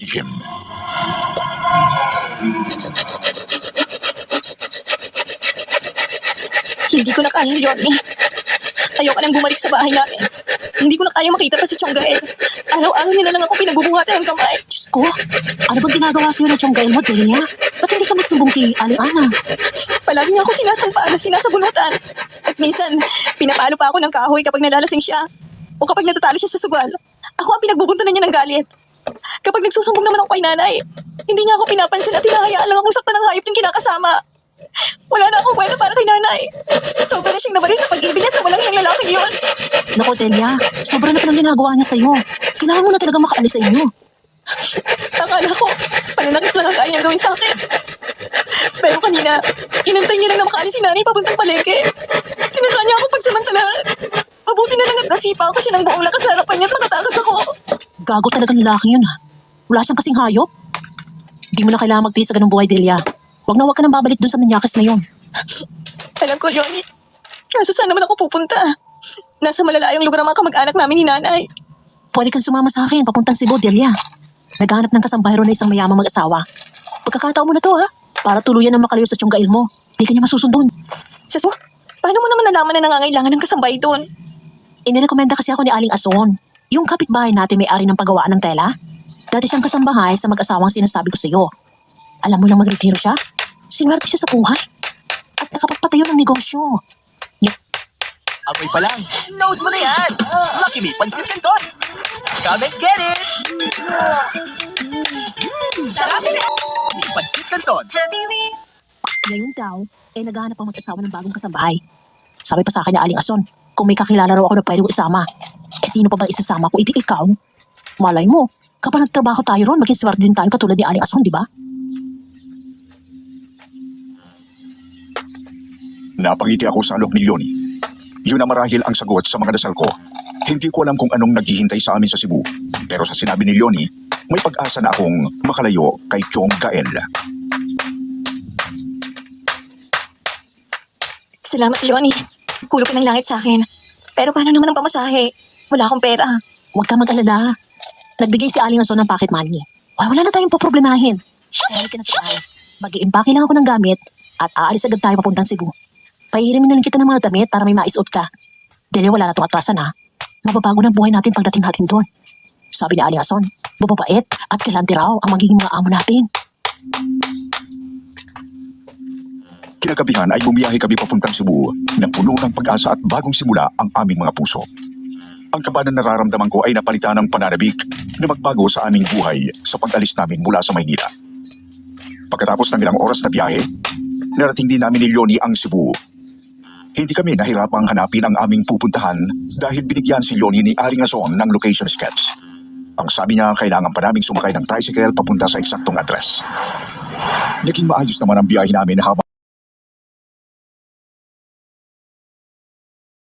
Lihim. Hindi ko na kaya, Leonie. Ayoko nang bumalik sa bahay namin. Hindi ko na kaya makita pa si Chonggael. Araw-araw niya na lang ako pinagbubuhatan ng kamay. Diyos ko, ano bang ginagawa sa'yo ng tiyong gail mo, Delia? Ba't hindi ka magsumbong kay Aliana? Palagi niya ako sinasampaan, sinasabunutan. At minsan, pinapalo pa ako ng kahoy kapag nalalasing siya. O kapag natatalo siya sa sugal. Ako ang pinagbubuntunan niya ng galit. Kapag nagsusumbong naman ako kay nanay, hindi niya ako pinapansin at hinahayaan lang akong saktan ng hayop yung kinakasama. Wala na akong kwenta para kay nanay. Sobra na siyang nabarin sa pag-ibig niya sa walang hiyang lalaki yun. Naku, Delia, sobra na palang ginagawa niya sa'yo. Kailangan mo na talaga makaalis sa inyo. Akala ko, pananakit lang ang kaya niyang gawin sa akin. Pero kanina, inantay niya lang na makaalis si nanay papuntang palengke. Tinaka niya ako pagsamantalahan. Mabuti na lang at nasipa ako siya ng buong lakas sa harapan niya at nakatakas. Gago talagang lalaki yun, ha? Wala siyang kasing hayop. Hindi mo na kailangan magtiis sa ganung buhay, Delia. Huwag na huwag ka nang babalik dun sa manyakas na yun. Alam ko, Leonie. Kaso saan naman ako pupunta? Nasa malalayong lugar ang mga kamag-anak namin ni nanay. Pwede kang sumama sa akin, papuntang Cebu, Delia. Naghahanap ng kasambahero na isang mayamang mag-asawa. Pagkakataon mo na to, ha? Para tuluyan na makalayo sa tiyong gail mo. Di ka niya masusundon. Sus, paano mo naman nalaman na nangangailangan ng kasambay doon? Inirekomenda kasi ako ni Aling Ason. Yung kapitbahay natin may-ari ng paggawaan ng tela. Dati siyang kasambahay sa mag-asawang sinasabi ko sa iyo. Alam mo lang magretiro siya? Sinwerte siya sa buhay. At nakapagpatayo ng negosyo. Amoy pa lang. Knows mo na yan. Lucky Me, pansit canton. Come and get it. Sarap na. Pansit canton. Ngayon daw, eh naghahanap ang mag-asawa ng bagong kasambahay. Sabi pa sa akin ni Aling Ason, kung may kakilala raw ako na pwede ko isama. Eh sino pa ba isasama ko? Iti ikaw? Malay mo, kapag nagtrabaho tayo ron, maging swerte din tayo katulad ni Aling Ason, di ba? Napangiti ako sa alok ni Leonie. Yun na marahil ang sagot sa mga dasal ko. Hindi ko alam kung anong naghihintay sa amin sa Cebu. Pero sa sinabi ni Leonie, may pag-asa na akong makalayo kay Chong Gael. Salamat, Leonie. Kulo ka ng langit sa akin. Pero paano naman ang pamasahe? Wala akong pera. Huwag ka mag-alala. Nagbigay si Aling Ason ng pocket money. Wala, wala na tayong poproblemahin. Dahil ka na sa bahay. Mag-iimpake lang ako ng gamit at aalis agad tayo papuntang Cebu. Pahirimin na lang kita ng mga damit para may maisuot ka. Dahil wala na itong atrasan ha. Mababago ng buhay natin pagdating natin doon. Sabi ni Aling Ason, mababait at galante raw ang magiging mga amo natin. Kinagabihan ay bumiyahe kami papuntang Cebu na puno ng pag-asa at bagong simula ang aming mga puso. Ang kaba na nararamdaman ko ay napalitan ng pananabik na magbago sa aming buhay sa pag-alis namin mula sa Maynila. Pagkatapos ng ilang oras na biyahe, narating din namin ni Leonie ang Cebu. Hindi kami nahirapang hanapin ang aming pupuntahan dahil binigyan si Leonie ni Aling Ason ng location sketch. Ang sabi niya, kailangan pa naming sumakay ng tricycle papunta sa eksaktong address. Naging maayos naman ang biyahe namin habang